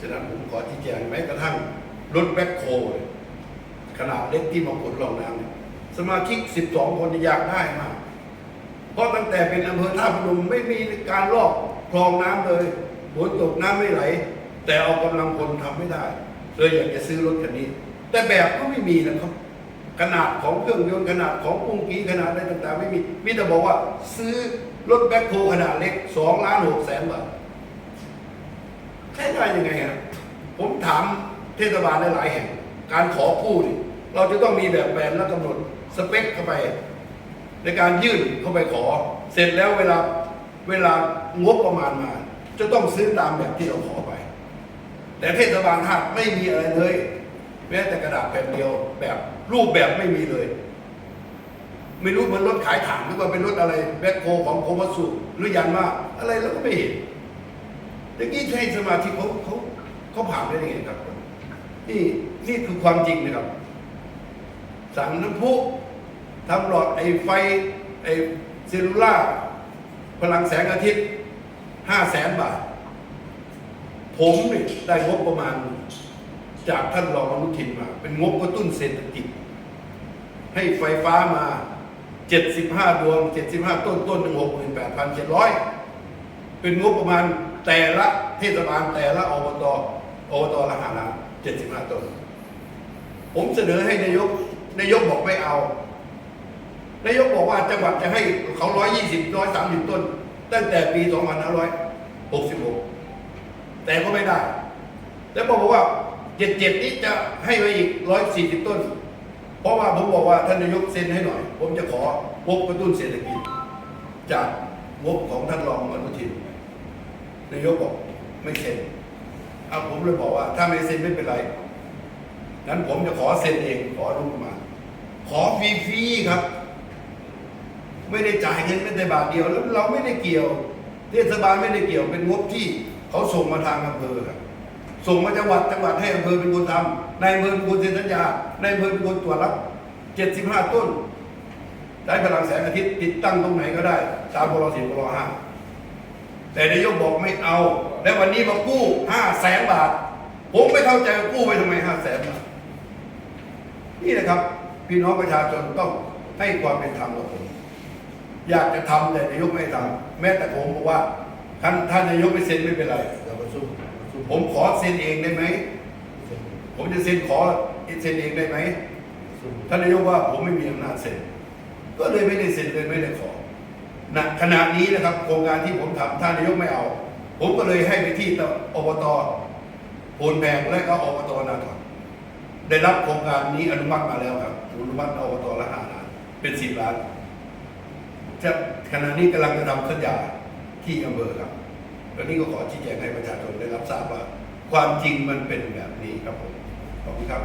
ฉะนั้นผมขอชี้แจงแม้กระทั่งรถแบ็คโฮ่ขนาดเล็กที่มาขนรองน้ำเนี่ยสมาชิก 12 คนอยากได้มาก เพราะตั้งแต่เป็นอำเภอท่าพนมไม่มีการลอกคลองน้ำเลยฝนตกน้ำไม่ไหล แต่เอากำลังคนทำไม่ได้เลยอยากจะซื้อรถคันนี้ แต่แบบก็ไม่มีนะครับ ขนาดของเครื่องยนต์ขนาดของปุ้งกี้ขนาดอะไรต่างๆ ไม่มีมีแต่บอกว่าซื้อรถแบ็คโฮขนาดเล็กสองล้านหกแสนบาท ใช้ได้ยังไงครับผมถามเทศบาลหลายๆแห่ง การขอกู้นี่เราจะต้องมีแบบแปลนและกำหนดสเปคเข้าไป ในการยื่นเข้าไปขอ เสร็จแล้วเวลาเวลางบประมาณมา จะต้องซื้อตามแบบที่เราขอไป แต่เทศบาลท่าตุไม่มีอะไรเลยแม้แต่กระดาษแผ่นเดียวแบบรูปแบบไม่มีเลย ไม่รู้เหมือนรถขายถังหรือว่าเป็นรถอะไรแบ็คโฮของโคมัสุหรือยันมาอะไรเราก็ไม่เห็น แต่กี้ใช้สมาธิเขาเขาเขาผ่านได้ยังไงครับ นี่นี่คือความจริงนะครับ สั่งน้ำพุทำหลอดไอ้ไฟไอ้เซลลูล่าพลังแสงอาทิตย์ห้าแสนบาท ผมนี่ได้งบประมาณ จากท่านรองอนุทินมา เป็นงบกระตุ้นเศรษฐกิจ ให้ไฟฟ้ามา 75 ดวง 75 ต้นต้นหนึ่งหกหมื่นแปดพันเจ็ดร้อย เป็นงบประมาณแต่ละเทศบาลแต่ละอบตอบตละหาล้าน75ต้น ผมเสนอให้นายกนายกบอกไม่เอานายกบอกว่าจังหวัดจะให้เขา120 130ต้น ตั้งแต่ปี2566แต่ก็ไม่ได้ แล้วบอกว่า77นี้จะให้ไปอีก140ต้น เพราะว่าผมบอกว่าท่านนายกเซ็นให้หน่อย ผมจะของบกระตุ้นเศรษฐกิจ จากงบของท่านรองอนุทิน นายกบอกไม่เซ็นเอาผมเลยบอกว่า ถ้าไม่เซ็นไม่เป็นไรงั้นผมจะขอเซ็นเองขอรูปมา ขอฟรีๆครับ ไม่ได้จ่ายเงินแม้แต่บาทเดียว แล้วเราไม่ได้เกี่ยวเทศบาลไม่ได้เกี่ยวเป็นงบที่เขาส่งมาทางอำเภอครับส่งมาจังหวัดจังหวัดให้อำเภอเป็นคนทำนายอำเภอเป็นคนเซ็นสัญญานายอำเภอเป็นคนตรวจรับ75ต้น ได้พลังแสงอาทิตย์ติดตั้งตรงไหนก็ได้ ตามพรสี่พรห้า แต่นายกบอกไม่เอา แล้ววันนี้มากู้5แสนบาท ผมไม่เข้าใจว่ากู้ไปทำไม5แสนบาท นี่นะครับ พี่น้องประชาชนต้องให้ความเป็นธรรมกับผม อยากจะทำแต่นายกไม่ทำแม้แต่ผมบอกว่าท่านท่านนายกไม่เซ็นไม่เป็นไรเราก็สู้ผมขอเซ็นเองได้ไหม ผมจะเซ็นขอเซ็นเองได้ไหมท่านนายกว่าผมไม่มีอำนาจเซ็นก็เลยไม่ได้เซ็นเลยไม่ได้ขอ ณขณะนี้นะครับโครงการที่ผมทำท่านนายกไม่เอา ผมก็เลยให้ไปที่อบตโพนแพงและก็อบตนาถอนได้รับโครงการนี้อนุมัติมาแล้วครับอนุมัติอบตละห้าล้านเป็นสิบล้านจะขณะนี้กำลังจะทำสัญญาที่อำเภอครับวันนี้ก็ขอชี้แจงให้ประชาชนได้รับทราบว่า ความจริงมันเป็นแบบนี้ครับผมขอบคุณครับ